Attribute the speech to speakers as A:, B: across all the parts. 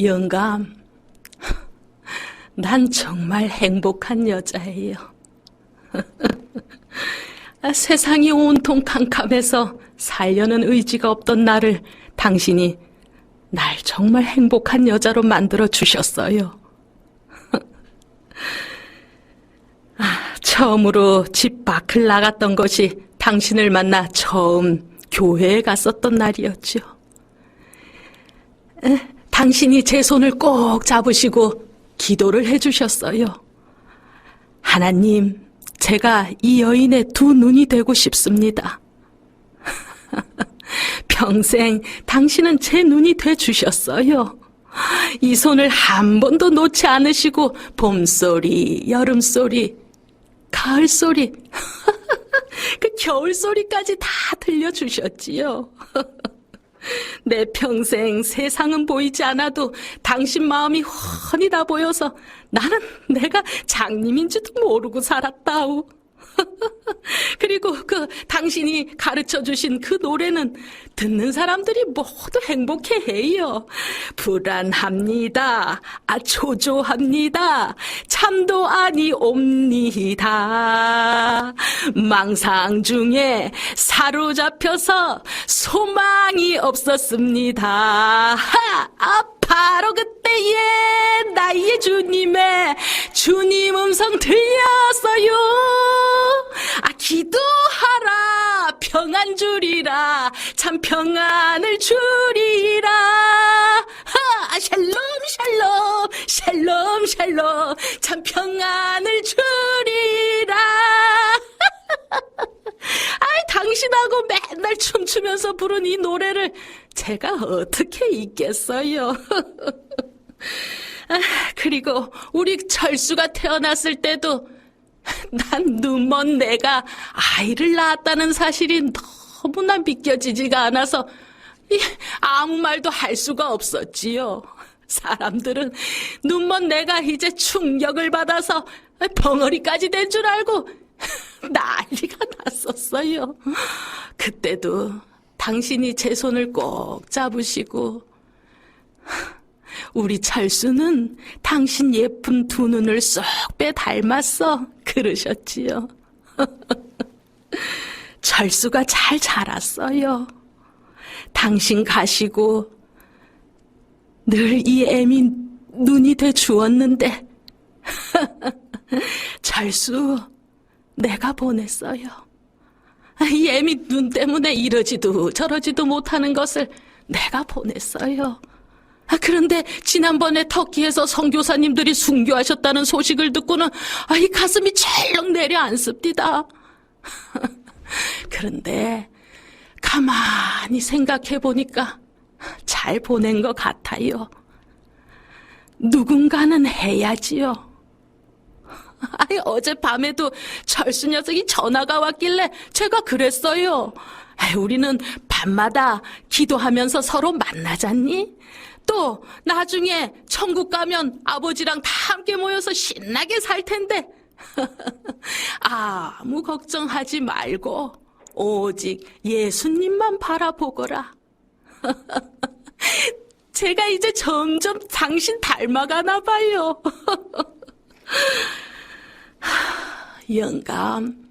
A: 영감, 난 정말 행복한 여자예요. 아, 세상이 온통 캄캄해서 살려는 의지가 없던 나를 당신이 날 정말 행복한 여자로 만들어 주셨어요. 아, 처음으로 집 밖을 나갔던 것이 당신을 만나 처음 교회에 갔었던 날이었죠. 에, 당신이 제 손을 꼭 잡으시고 기도를 해주셨어요. 하나님, 제가 이 여인의 두 눈이 되고 싶습니다. 평생 당신은 제 눈이 돼 주셨어요. 이 손을 한 번도 놓지 않으시고 봄소리, 여름소리, 가을소리, 그 겨울소리까지 다 들려주셨지요. 내 평생 세상은 보이지 않아도 당신 마음이 훤히 다 보여서 나는 내가 장님인지도 모르고 살았다우. 그리고 그 당신이 가르쳐 주신 그 노래는 듣는 사람들이 모두 행복해 해요. 불안합니다. 아, 초조합니다. 참도 아니 옵니다. 망상 중에 사로잡혀서 소망이 없었습니다. 하! 아, 바로 그때에 나의 주님의 주님 음성 들렸어요. 아, 기도하라. 평안 주리라. 참 평안을 주리라. 하, 샬롬, 샬롬, 샬롬, 샬롬. 참 평안을 주리라. 아이, 당신하고 맨날 춤추면서 부른 이 노래를 제가 어떻게 잊겠어요. 아, 그리고 우리 철수가 태어났을 때도 난 눈먼 내가 아이를 낳았다는 사실이 너무나 믿겨지지가 않아서 이, 아무 말도 할 수가 없었지요. 사람들은 눈먼 내가 이제 충격을 받아서 벙어리까지 된 줄 알고 난리가 났었어요. 그때도 당신이 제 손을 꼭 잡으시고 우리 철수는 당신 예쁜 두 눈을 쏙 빼 닮았어 그러셨지요. 철수가 잘 자랐어요. 당신 가시고 늘 이 애미 눈이 돼 주었는데 철수 내가 보냈어요. 이 애미 눈 때문에 이러지도 저러지도 못하는 것을 내가 보냈어요. 아, 그런데 지난번에 터키에서 선교사님들이 순교하셨다는 소식을 듣고는 아, 이 가슴이 철렁 내려앉습니다. 그런데 가만히 생각해 보니까 잘 보낸 것 같아요. 누군가는 해야지요. 아니, 어젯밤에도 철수 녀석이 전화가 왔길래 제가 그랬어요. 아이, 우리는 밤마다 기도하면서 서로 만나잖니? 또 나중에 천국 가면 아버지랑 다 함께 모여서 신나게 살 텐데 아무 걱정하지 말고 오직 예수님만 바라보거라. 제가 이제 점점 당신 닮아가나 봐요. 영감,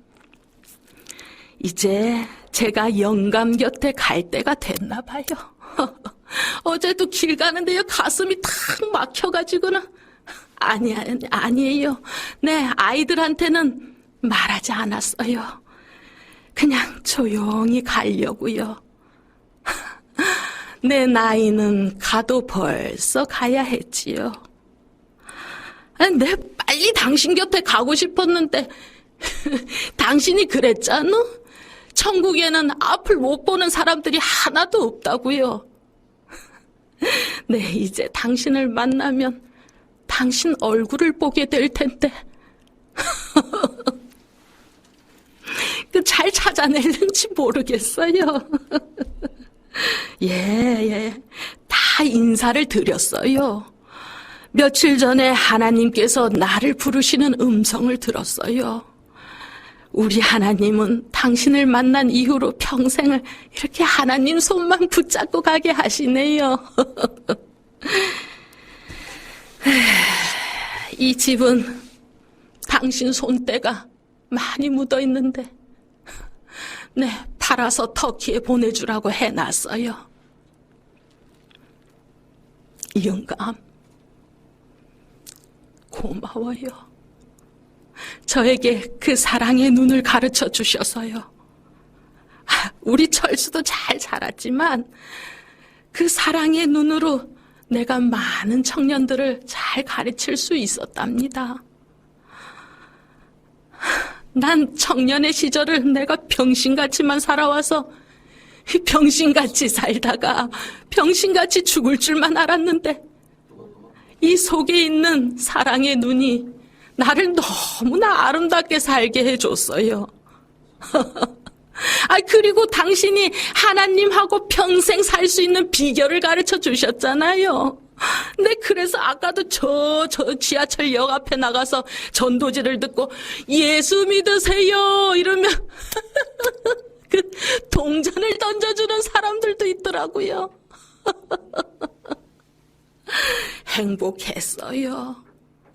A: 이제 제가 영감 곁에 갈 때가 됐나 봐요. 어제도 길 가는데요, 가슴이 탁 막혀가지고는. 아니, 아니, 아니에요. 네, 아이들한테는 말하지 않았어요. 그냥 조용히 가려고요. 내 나이는 가도 벌써 가야 했지요. 내 빨리 당신 곁에 가고 싶었는데, 당신이 그랬잖아? 천국에는 앞을 못 보는 사람들이 하나도 없다고요. 네, 이제 당신을 만나면 당신 얼굴을 보게 될 텐데. 그 잘 찾아낼는지 모르겠어요. 예, 예. 다 인사를 드렸어요. 며칠 전에 하나님께서 나를 부르시는 음성을 들었어요. 우리 하나님은 당신을 만난 이후로 평생을 이렇게 하나님 손만 붙잡고 가게 하시네요. 이 집은 당신 손때가 많이 묻어 있는데, 네, 팔아서 터키에 보내주라고 해놨어요. 영감, 고마워요. 저에게 그 사랑의 눈을 가르쳐 주셔서요. 아, 우리 철수도 잘 자랐지만 그 사랑의 눈으로 내가 많은 청년들을 잘 가르칠 수 있었답니다. 난 청년의 시절을 내가 병신같이만 살아와서 병신같이 살다가 병신같이 죽을 줄만 알았는데 이 속에 있는 사랑의 눈이 나를 너무나 아름답게 살게 해줬어요. 아, 그리고 당신이 하나님하고 평생 살 수 있는 비결을 가르쳐 주셨잖아요. 네, 그래서 아까도 저, 저 지하철 역 앞에 나가서 전도지를 듣고 예수 믿으세요! 이러면 그 동전을 던져주는 사람들도 있더라고요. 행복했어요.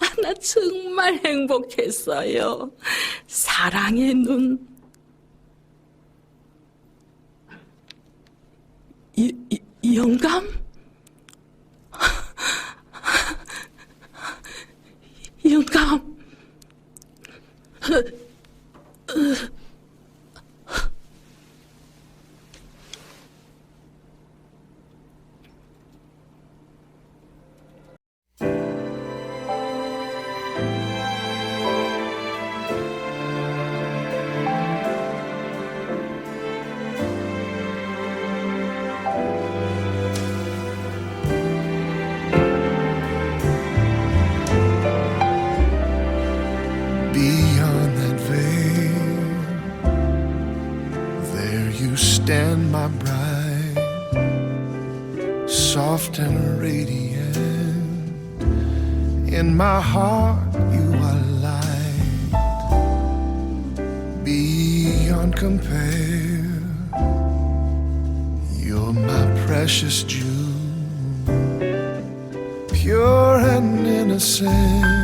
A: 아, 나 정말 행복했어요. 사랑의 눈. 영감? 영감.
B: Soft and radiant. In my heart, you are light, beyond compare. You're my precious Jewel, pure and innocent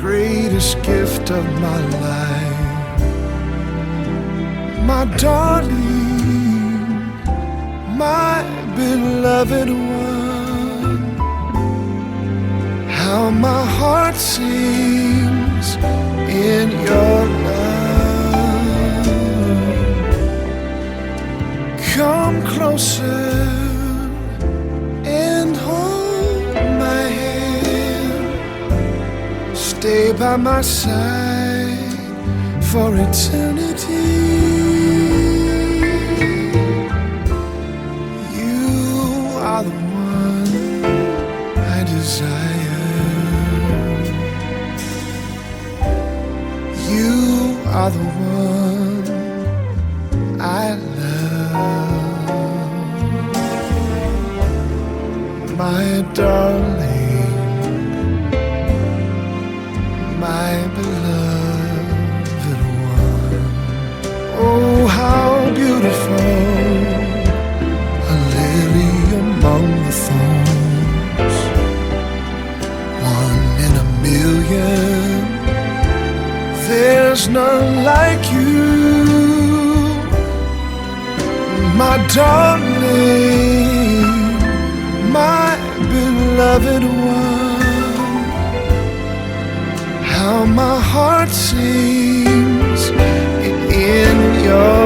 B: greatest gift of my life. My darling, my beloved one. How my heart sings in your love. Come closer and hold my hand. Stay by my side for eternity. Are the one I love. My darling like you, my darling, my beloved one. How my heart sings in your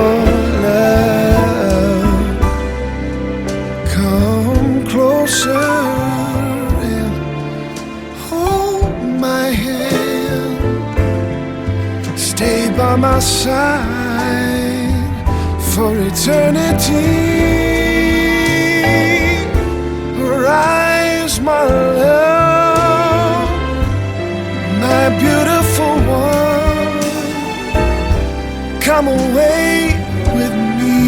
B: by my side for eternity. Rise, my love my beautiful one, come away with me.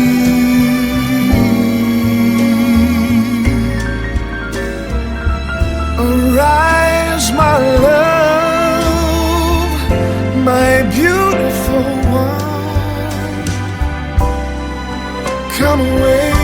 B: Arise, my love, come away.